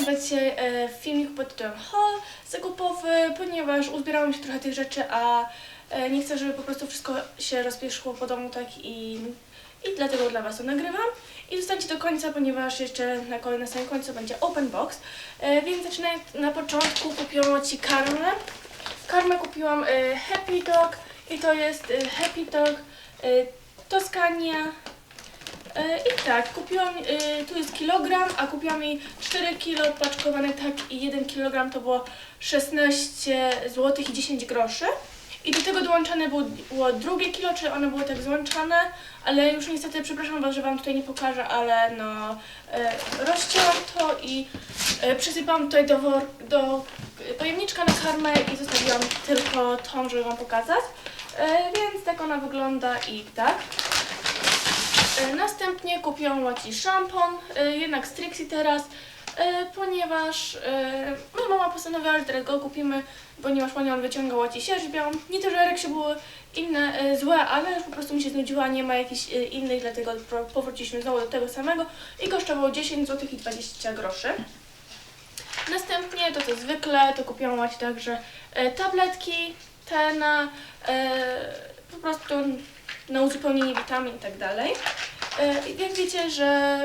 nagrać dzisiaj e, filmik pod tytułem haul zakupowy, ponieważ uzbierałam się trochę tych rzeczy, a e, nie chcę, żeby po prostu wszystko się rozpieszło po domu tak i, i dlatego dla Was to nagrywam. I zostańcie do końca, ponieważ jeszcze na, na samym końcu będzie open box. E, więc zaczynając na początku kupiłam Ci karmę. Karmę kupiłam e, Happy Dog i to jest Happy Dog Toskania. E, I tak, kupiłam, e, tu jest kilogram, a kupiłam jej 4 kilo paczkowane tak i 1 kilogram to było 16 zł i 10 groszy. I do tego dołączane było, było drugie kilo, czy one były tak złączane, ale już niestety przepraszam Was, że Wam tutaj nie pokażę, ale no e, rozcięłam to i przysypałam tutaj do, do pojemniczka na karmę i zostawiłam tylko tą, żeby Wam pokazać. Więc tak ona wygląda i tak. E, Następnie kupiłam łaci szampon, e, jednak z Trixie teraz, e, ponieważ moja mama postanowiła, że teraz go kupimy, ponieważ pani on wyciąga łaci sierżbią. Nie to, że Reksie były inne złe, ale po prostu mi się znudziła, nie ma jakichś innych, dlatego powróciliśmy znowu do tego samego i kosztowało 10 zł i 20 groszy. Następnie to co zwykle, to kupiłam właśnie także tabletki, te na po prostu na uzupełnienie witamin i tak dalej. E, Jak wiecie, że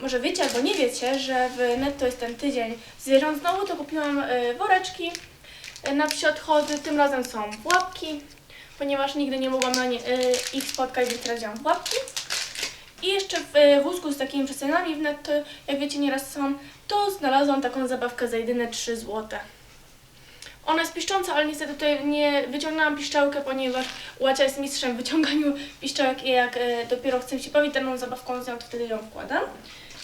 może wiecie albo nie wiecie, że w netto jest ten tydzień zwierząt znowu, to kupiłam e, woreczki e, na psie odchody. Tym razem są łapki, ponieważ nigdy nie mogłam na nie, e, ich spotkać, więc teraz wziąłam łapki. I jeszcze w e, wózku z takimi przecenami w netto, jak wiecie nieraz są, to znalazłam taką zabawkę za jedyne 3 złote. Ona jest piszcząca, ale niestety tutaj nie wyciągnęłam piszczałkę, ponieważ Łacia jest mistrzem w wyciąganiu piszczałek i jak e, dopiero chcę się bawić daną zabawką z nią, to wtedy ją wkładam.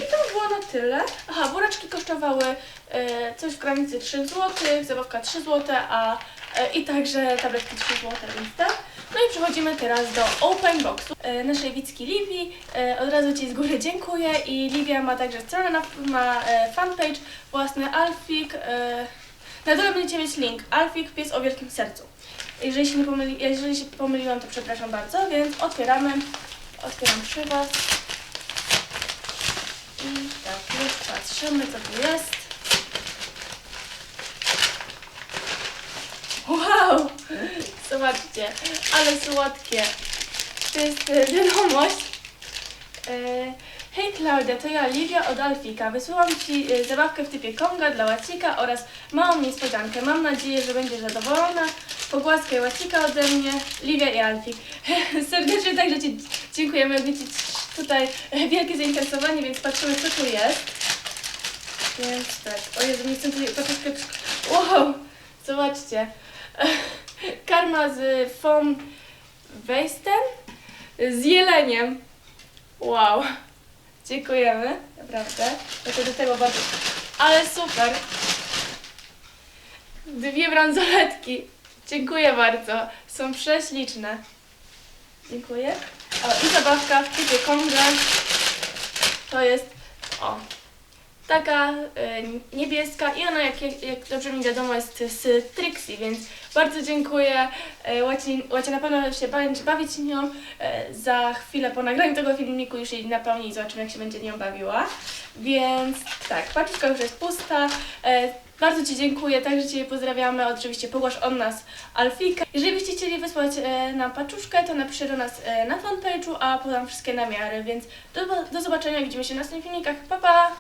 I to by było na tyle. Aha, woreczki kosztowały e, coś w granicy 3 zł, zabawka 3 zł, a e, i także tabletki 3 zł, więc tak. No i przechodzimy teraz do open boxu e, naszej Wicki Livi. E, od razu Ci z góry dziękuję i Livia ma także stronę, na, ma e, fanpage własny Alfik. E, na dole będziecie mieć link. Alfik, pies o wielkim sercu. Jeżeli się, nie pomyli, jeżeli się pomyliłam, to przepraszam bardzo, więc otwieramy. Otwieram przy Was. I tak, już patrzymy, co tu jest. Wow! Zobaczcie, ale słodkie. To jest e, wiadomość. E, Hej Klaudia, to ja Livia od Alfika. Wysyłam Ci e, zabawkę w typie Konga dla Łacika oraz małą niespodziankę. Mam nadzieję, że będziesz zadowolona. Pogłaskaj Łacika ode mnie, Livia i Alfik. Serdecznie także Ci dziękujemy. Wiecie tutaj wielkie zainteresowanie, więc patrzymy co tu jest. Więc tak, o Jezu, nie chcę tutaj przy- Wow, zobaczcie. Karma z Fom Weisten z jeleniem. Wow. Dziękujemy, naprawdę. To do tego bardzo... Ale super. Dwie bransoletki. Dziękuję bardzo. Są prześliczne. Dziękuję. O, i zabawka w typie Konga. To jest... O. Taka y, niebieska i ona, jak, jak, dobrze mi wiadomo, jest z Trixie, więc bardzo dziękuję. E, Łaci, Łacia na pewno się będzie bawić nią. E, za chwilę po nagraniu tego filmiku już jej napełni i zobaczymy, jak się będzie nią bawiła. Więc tak, paczka już jest pusta. E, bardzo Ci dziękuję, także Cię pozdrawiamy. Oczywiście pogłasz od nas Alfika. Jeżeli byście chcieli wysłać e, nam paczuszkę, to napiszcie do nas e, na fanpage'u, a podam wszystkie namiary, więc do, do zobaczenia, widzimy się w następnych filmikach. Pa, pa!